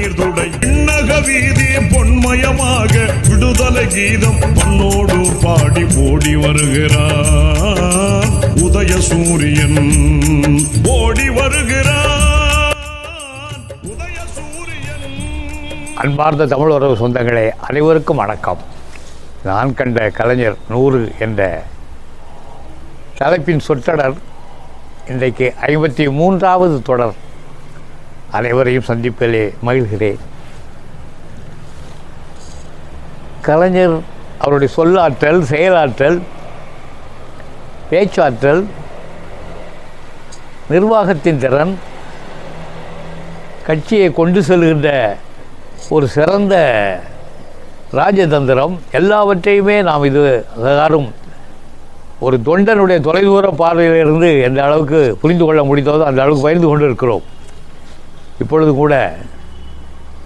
கண்ணீர் துடை வீதி பொன்மயமாக விடுதலை கீதம் பண்ணோடு பாடி ஓடி வருகிறார். உதய சூரியன் ஓடி வருகிறார். உதய சூரியன். அன்பார்ந்த தமிழ் உறவு சொந்தங்களே அனைவருக்கும் வணக்கம். நான் கண்ட கலைஞர் நூறு என்ற தலைப்பின் சொற்றொடர் இன்றைக்கு ஐம்பத்தி மூன்றாவது தொடர். அனைவரையும் சந்திப்பதிலே மகிழ்கிறேன். கலைஞர் அவருடைய சொல்லாற்றல் செயலாற்றல் பேச்சாற்றல் நிர்வாகத்தின் திறன் கட்சியை கொண்டு செல்கின்ற ஒரு சிறந்த ராஜதந்திரம் எல்லாவற்றையுமே நாம் இது யாரும் ஒரு தொண்டனுடைய தொலைதூர பார்வையிலிருந்து எந்த அளவுக்கு புரிந்து கொள்ள முடிந்ததோ அந்த அளவுக்கு பயந்து கொண்டு இருக்கிறோம் இப்பொழுது கூட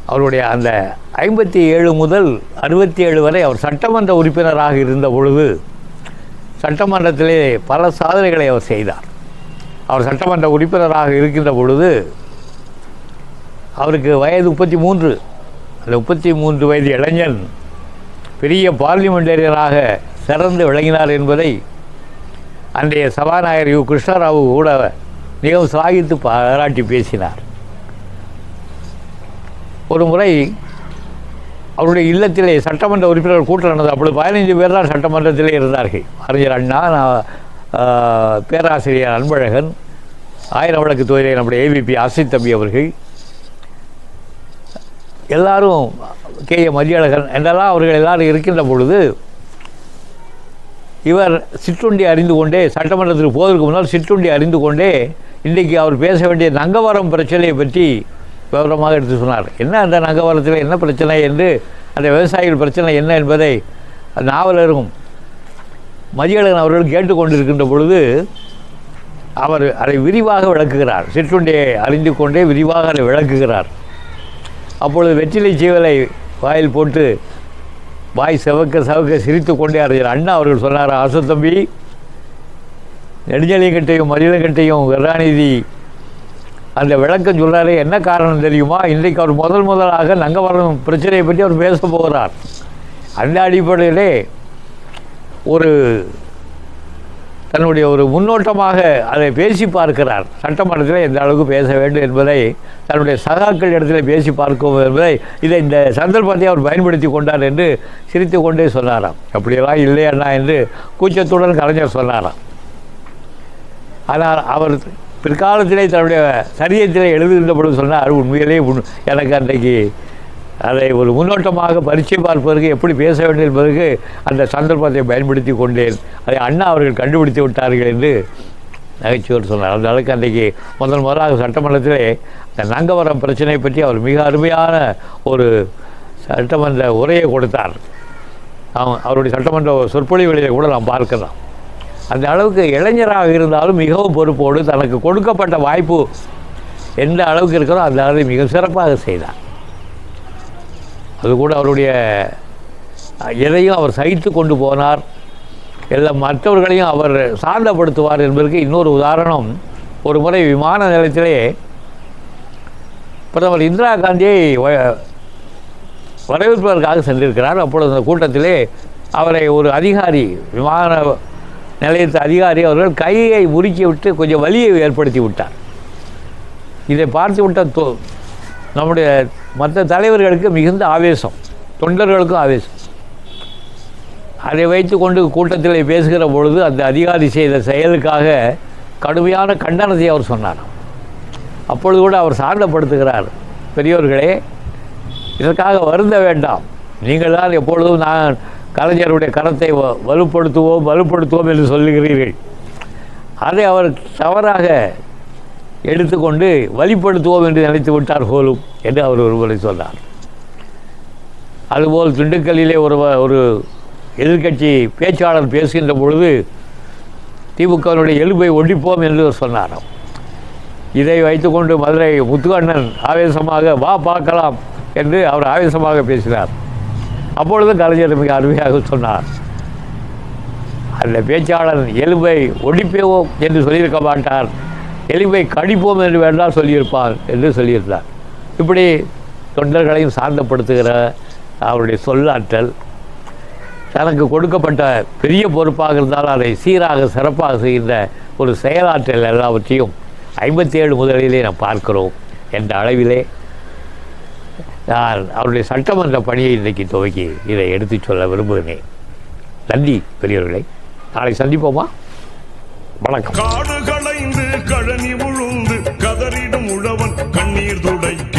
அவருடைய அந்த ஐம்பத்தி ஏழு முதல் அறுபத்தி ஏழு வரை அவர் சட்டமன்ற உறுப்பினராக இருந்த பொழுது சட்டமன்றத்திலே பல சாதனைகளை அவர் செய்தார். அவர் சட்டமன்ற உறுப்பினராக இருக்கின்ற பொழுது அவருக்கு வயது முப்பத்தி மூன்று அந்த முப்பத்தி மூன்று வயது இளைஞன் பெரிய பார்லிமெண்டேரியனாக சிறந்து விளங்கினார் என்பதை அன்றைய சபாநாயகர் யு. கிருஷ்ணராவு கூட மிகவும் சாகித்து பாராட்டி பேசினார். ஒரு முறை அவருடைய இல்லத்திலே சட்டமன்ற உறுப்பினர் கூட்டம் நடந்தது. அப்பொழுது பதினைஞ்சு பேர் தான் சட்டமன்றத்திலே இருந்தார்கள். அறிஞர் அண்ணா நான், பேராசிரியர் அன்பழகன் ஆயிரம் வழக்கு தொழிலை நம்முடைய ஏவிபி ஆசித் தம்பி அவர்கள். எல்லாரும் கே. ஏ. மதியழகன் என்றெல்லாம் அவர்கள் எல்லாரும் இருக்கின்ற பொழுது இவர் சிற்றுண்டி அறிந்து கொண்டே சட்டமன்றத்துக்கு போவதற்கு முன்னால் சிற்றுண்டி அறிந்து கொண்டே இன்றைக்கு அவர் பேச வேண்டிய நங்கவரம் பிரச்சனையை பற்றி விவரமாக எடுத்து சொன்னார். என்ன அந்த நங்கவரத்தில் என்ன பிரச்சனை என்று அந்த விவசாயிகள் பிரச்சனை என்ன என்பதை நாவலரும் மதியழகன் அவர்கள் கேட்டுக்கொண்டிருக்கின்ற பொழுது அவர் அதை விரிவாக விளக்குகிறார். சிற்றுண்டியை அறிந்து கொண்டே விரிவாக அதை விளக்குகிறார். அப்பொழுது வெற்றிலை சீவலை வாயில் போட்டு வாய் செவக்க செவக்க சிரித்து கொண்டே அறிஞர் அண்ணா அவர்கள் சொன்னார் ஆசு தம்பி நெடுஞ்சலிங்கட்டையும் மதியலங்கட்டையும் கருணாநிதி அந்த விளக்கம் சொல்கிறாரு என்ன காரணம் தெரியுமா? இன்றைக்கு அவர் முதல் முதலாக நங்கவரம் பிரச்சனையை பற்றி அவர் பேச போகிறார். அந்த அடிப்படையிலே ஒரு தன்னுடைய ஒரு முன்னோட்டமாக அதை பேசி பார்க்கிறார். சட்டமன்றத்தில் எந்த அளவுக்கு பேச வேண்டும் என்பதை தன்னுடைய சகாக்கள் இடத்துல பேசி பார்க்கும் என்பதை இதை இந்த சந்தர்ப்பத்தை அவர் பயன்படுத்தி கொண்டார் என்று சிரித்து கொண்டே சொன்னாராம். அப்படியெல்லாம் இல்லை அண்ணா என்று கூச்சத்துடன் கலைஞர் சொன்னாராம். ஆனால் அவர் பிற்காலத்திலே தன்னுடைய சரியத்திலே எழுதுகின்ற பொழுது சொன்னார் உண்மையிலே உண்- எனக்கு அன்றைக்கு அதை ஒரு முன்னோட்டமாக பரிச்சை பார்ப்பதற்கு எப்படி பேச வேண்டும் என்பதற்கு அந்த சந்தர்ப்பத்தை பயன்படுத்தி கொண்டேன். அதை அண்ணா அவர்கள் கண்டுபிடித்து விட்டார்கள் என்று நகைச்சுவர் சொன்னார். அந்த அளவுக்கு அன்றைக்கு முதல் முதலாக சட்டமன்றத்திலே இந்த நங்கவரம் பிரச்சனை பற்றி அவர் மிக அருமையான ஒரு சட்டமன்ற உரையை கொடுத்தார். அவ- அவருடைய சட்டமன்ற சொற்பொழிவுகளிலே கூட நாம் பார்க்கலாம். அந்த அளவுக்கு இளைஞராக இருந்தாலும் மிகவும் பொறுப்போடு தனக்கு கொடுக்கப்பட்ட வாய்ப்பு எந்த அளவுக்கு இருக்கிறோ அந்த அளவை மிக சிறப்பாக செய்தார். அது கூட அவருடைய எதையும் அவர் சகித்து கொண்டு போனார். எல்லா மற்றவர்களையும் அவர் சாந்தப்படுத்துவார் என்பதற்கு இன்னொரு உதாரணம் ஒரு முறை விமான நிலையத்திலே பிரதமர் இந்திரா காந்தியை வ- வரவேற்பதற்காக சென்றிருக்கிறார். அப்பொழுது அந்த கூட்டத்திலே அவரை ஒரு அதிகாரி விமான நிலையத்து அதிகாரி அவர்கள் கையை உருக்கி விட்டு கொஞ்சம் வலியை ஏற்படுத்தி விட்டார். இதை பார்த்து விட்ட தொ நம்முடைய மற்ற தலைவர்களுக்கு மிகுந்த ஆவேசம் தொண்டர்களுக்கும் ஆவேசம். அதை வைத்து கொண்டு கூட்டத்தில் பேசுகிற பொழுது அந்த அதிகாரி செய்த செயலுக்காக கடுமையான கண்டனத்தை அவர் சொன்னார் அப்பொழுது கூட அவர் சார்ந்தப்படுத்துகிறார் பெரியோர்களே இதற்காக வருந்த வேண்டாம். நீங்கள் தான் எப்பொழுதும் நான் கலைஞருடைய கரத்தை வ- வலுப்படுத்துவோம் வலுப்படுத்துவோம் என்று சொல்லுகிறீர்கள். அதை அவர் தவறாக எடுத்துக்கொண்டு வழிப்படுத்துவோம் என்று நினைத்து விட்டார் போலும் என்று அவர் ஒருவரை சொன்னார். அதுபோல் திண்டுக்கல்லிலே ஒரு ஒரு எதிர்க்கட்சி பேச்சாளர் பேசுகின்ற பொழுது திமுகவினுடைய எலும்பை ஒழிப்போம் என்று சொன்னார். இதை வைத்துக்கொண்டு மதுரை முத்துக்கண்ணன் ஆவேசமாக வா பார்க்கலாம் என்று அவர் ஆவேசமாக பேசினார். அப்பொழுது கலைஞர் மிக அருமையாக சொன்னார். அந்த பேச்சாளர் எலும்பை ஒடிப்போம் என்று சொல்லியிருக்க மாட்டார். எலும்பை கடிப்போம் என்று வேண்டாம் சொல்லியிருப்பார் என்று சொல்லியிருந்தார். இப்படி தொண்டர்களையும் சாந்தப்படுத்துகிற அவருடைய சொல்லாற்றல் தனக்கு கொடுக்கப்பட்ட பெரிய பொறுப்பாக இருந்தால் அதை சீராக சிறப்பாக செய்கின்ற ஒரு செயலாற்றல் எல்லாவற்றையும் ஐம்பத்தி ஏழு முதலிலே நாம் பார்க்கிறோம் என்ற அளவிலே நான் அவருடைய சட்டமன்ற பணியை இன்றைக்கு துவக்கி இதை எடுத்துச் சொல்ல விரும்புகிறேன். நன்றி பெரியவர்களை. நாளை சந்திப்போமா? வணக்கம். காடு களைந்து கழனி உழுந்து கதறிடும் உழவன் கண்ணீர் துடைக்க